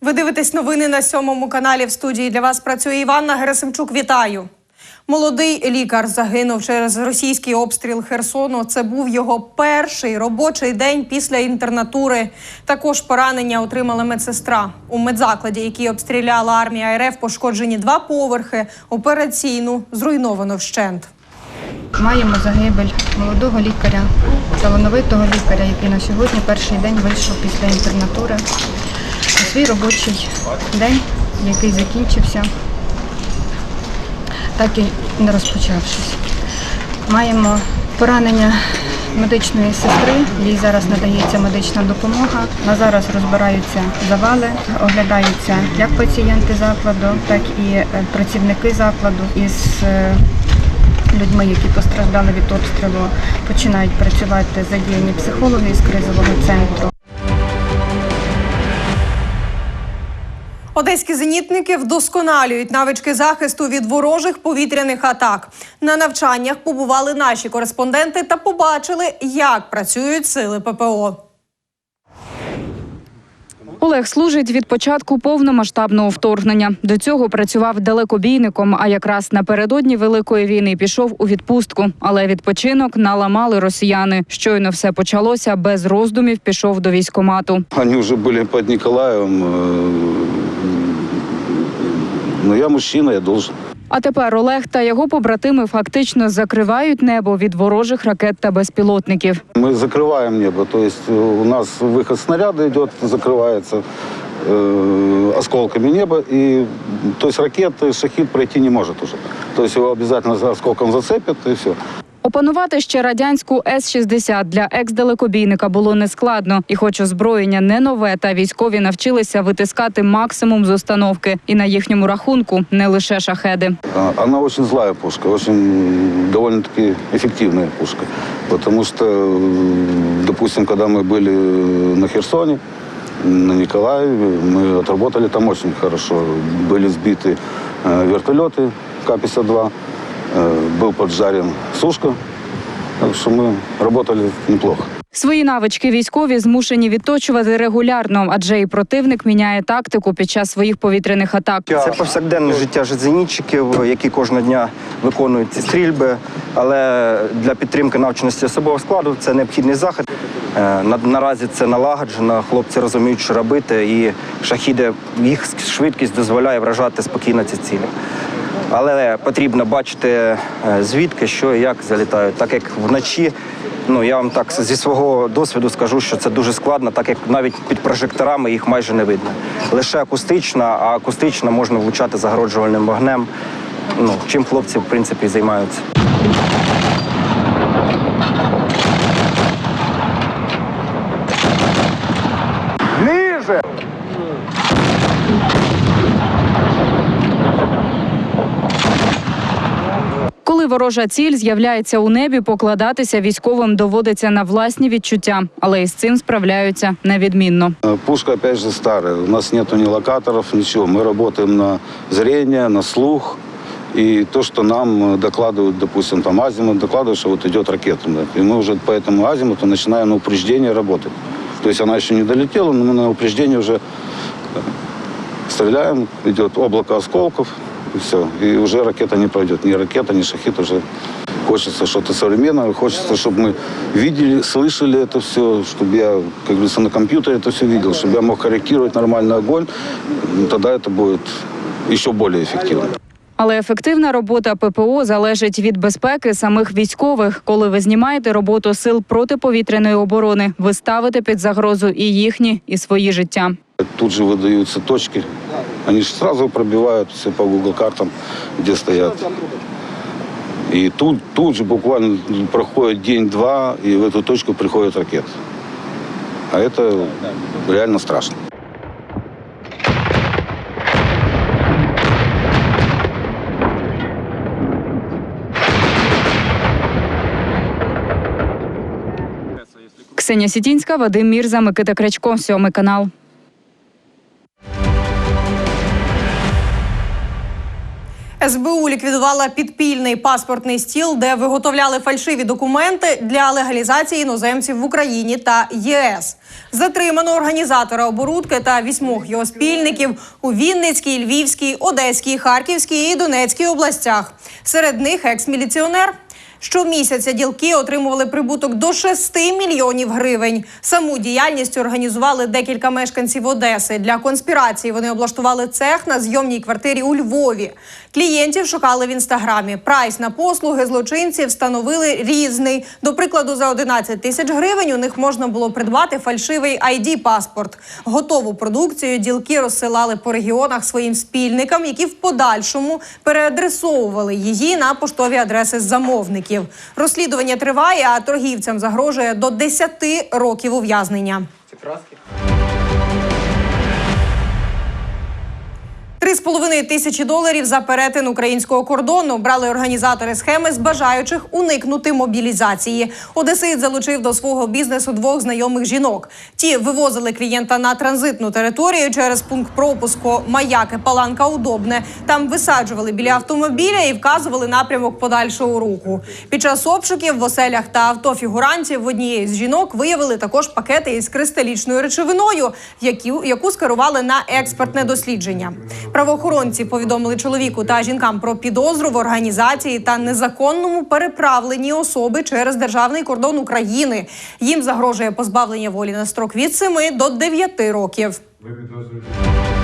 Ви дивитесь новини на сьомому каналі. В студії для вас працює Іванна Герасимчук. Вітаю. Молодий лікар загинув через російський обстріл Херсону. Це був його перший робочий день після інтернатури. Також поранення отримала медсестра у медзакладі, який обстріляла армія РФ. Пошкоджені два поверхи. Операційну зруйновано вщент. Маємо загибель молодого лікаря, талановитого лікаря, який на сьогодні перший день вийшов після інтернатури свій робочий день, який закінчився, так і не розпочавшись. Маємо поранення медичної сестри, їй зараз надається медична допомога. На зараз розбираються завали, оглядаються як пацієнти закладу, так і е, працівники закладу із е, людьми, які постраждали від обстрілу, починають працювати задіяні психологи із кризового центру. Одеські зенітники вдосконалюють навички захисту від ворожих повітряних атак. На навчаннях побували наші кореспонденти та побачили, як працюють сили ППО. Олег служить від початку повномасштабного вторгнення. До цього працював далекобійником. А якраз напередодні великої війни пішов у відпустку. Але відпочинок наламали росіяни. Щойно все почалося без роздумів. Пішов до військомату. Они уже были под Николаевым. э, Но я мужчина, я должен. А тепер Олег та його побратими фактично закривають небо від ворожих ракет та безпілотників. Мы закрываем небо. То есть э, у нас выход снаряда идет, закрывается э, осколками неба. И, то есть ракеты, шахид пройти не может уже. То есть его обязательно за осколком зацепят и все. Опанувати ще радянську С-60 для екс-далекобійника було нескладно. І хоч озброєння не нове, та військові навчилися витискати максимум з установки. І на їхньому рахунку не лише шахеди. А, Она очень злая пушка, очень довольно-таки эффективная пушка. Потому что, э, допустим, когда мы были на Херсоне, на Николаеве, мы отработали там очень хорошо. Были сбиты э, вертолеты К-52, э, был поджарен сушка. Так что мы работали неплохо. Свої навички військові змушені відточувати регулярно, адже і противник міняє тактику під час своїх повітряних атак. Це повсякденне життя зенітчиків, які кожного дня виконують ці стрільби. Але для підтримки навченості особового складу це необхідний захід. Е, Наразі це налагоджено. Хлопці розуміють, що робити, і шахіди їх швидкість дозволяє вражати спокійно ці цілі. Але потрібно бачити е, звідки, що і як залітають. Так як вночі, ну я вам так зі свого досвіду скажу, що це дуже складно, так як навіть під прожекторами їх майже не видно. Лише акустична, а акустично можна влучати загороджувальним вогнем. Ну, чим хлопці, в принципі, займаються. Коли ворожа ціль з'являється у небі, покладатися військовим доводиться на власні відчуття, але із цим справляються невідмінно. Э, Пушка, опять же, старая. У нас нету ни локаторов, ничего. Мы работаем на зрение, на слух. И то, что нам э, докладывают, допустим, там азимут, докладывают, что вот идет ракета. да. И мы уже по этому азимуту начинаем на упреждение работать. То есть она еще не долетела, но мы на упреждение уже э, стреляем, идет облако осколков, и все. И уже ракета не пройдет. Ни ракета, ни шахид уже. Хочется что-то современное, хочется, чтобы мы видели, слышали это все, чтобы я, как говорится, на компьютере это все видел, чтобы я мог корректировать нормальный огонь. Ну, Тогда это будет еще более эффективно. Але ефективна робота ППО залежить від безпеки самих військових. Коли ви знімаєте роботу сил протиповітряної оборони, ви ставите під загрозу і їхні, і свої життя. Тут же выдаются точки. Они же сразу пробивают все по Google картам, где стоят. И тут, тут же буквально проходит день-два, и в эту точку приходит ракета. А это реально страшно. Ксенія Сітінська, Вадим Мірза, Микита Крячко, сьомий канал. СБУ ліквідувала підпільний паспортний стіл, де виготовляли фальшиві документи для легалізації іноземців в Україні та ЄС. Затримано організатора оборудки та вісьмох його спільників у Вінницькій, Львівській, Одеській, Харківській і Донецькій областях. Серед них екс-міліціонер. Щомісяця ділки отримували прибуток до 6 мільйонів гривень. Саму діяльність організували декілька мешканців Одеси. Для конспірації вони облаштували цех на зйомній квартирі у Львові. Клієнтів шукали в інстаграмі. Прайс на послуги злочинців встановили різний. До прикладу, за 11 тисяч гривень у них можна було придбати фальшивий id паспорт Готову продукцію ділки розсилали по регіонах своїм спільникам, які в подальшому переадресовували її на поштові адреси замовників наркотиків. Розслідування триває, а торгівцям загрожує до 10 років ув'язнення. Ці краски. 3,5 тисячі доларів за перетин українського кордону брали організатори схеми з бажаючих уникнути мобілізації. Одесит залучив до свого бізнесу двох знайомих жінок. Ті вивозили клієнта на транзитну територію через пункт пропуску Маяки Паланка Удобне. Там висаджували біля автомобіля і вказували напрямок подальшого руху. Під час обшуків в оселях та авто фігурантів в однієї з жінок виявили також пакети із кристалічною речовиною, яку скерували на експертне дослідження. Правоохоронці повідомили чоловіку та жінкам про підозру в організації та незаконному переправленні особи через державний кордон України. Їм загрожує позбавлення волі на строк від 7 до 9 років. Від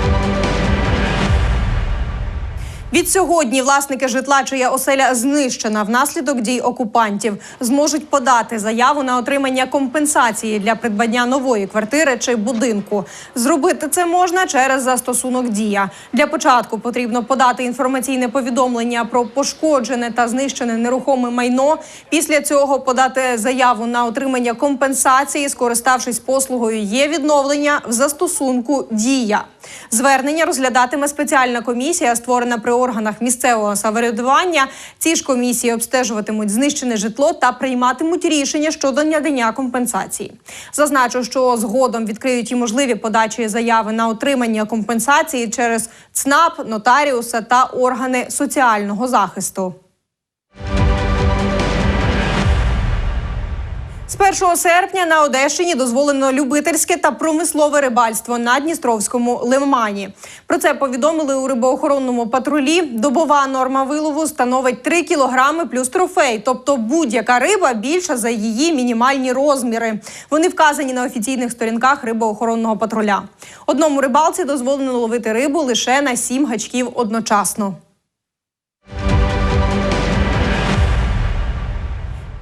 сьогодні власники житла, чия оселя знищена внаслідок дій окупантів, зможуть подати заяву на отримання компенсації для придбання нової квартири чи будинку. Зробити це можна через застосунок Дія. Для початку потрібно подати інформаційне повідомлення про пошкоджене та знищене нерухоме майно. Після цього подати заяву на отримання компенсації, скориставшись послугою є відновлення в застосунку Дія. Звернення розглядатиме спеціальна комісія, створена при органах місцевого самоврядування. Ці ж комісії обстежуватимуть знищене житло та прийматимуть рішення щодо надання компенсації. Зазначу, що згодом відкриють і можливі подачі заяви на отримання компенсації через ЦНАП, нотаріуса та органи соціального захисту. З 1 серпня на Одещині дозволено любительське та промислове рибальство на Дністровському лимані. Про це повідомили у рибоохоронному патрулі. Добова норма вилову становить 3 кілограми плюс трофей, тобто будь-яка риба більша за її мінімальні розміри. Вони вказані на офіційних сторінках рибоохоронного патруля. Одному рибалці дозволено ловити рибу лише на 7 гачків одночасно.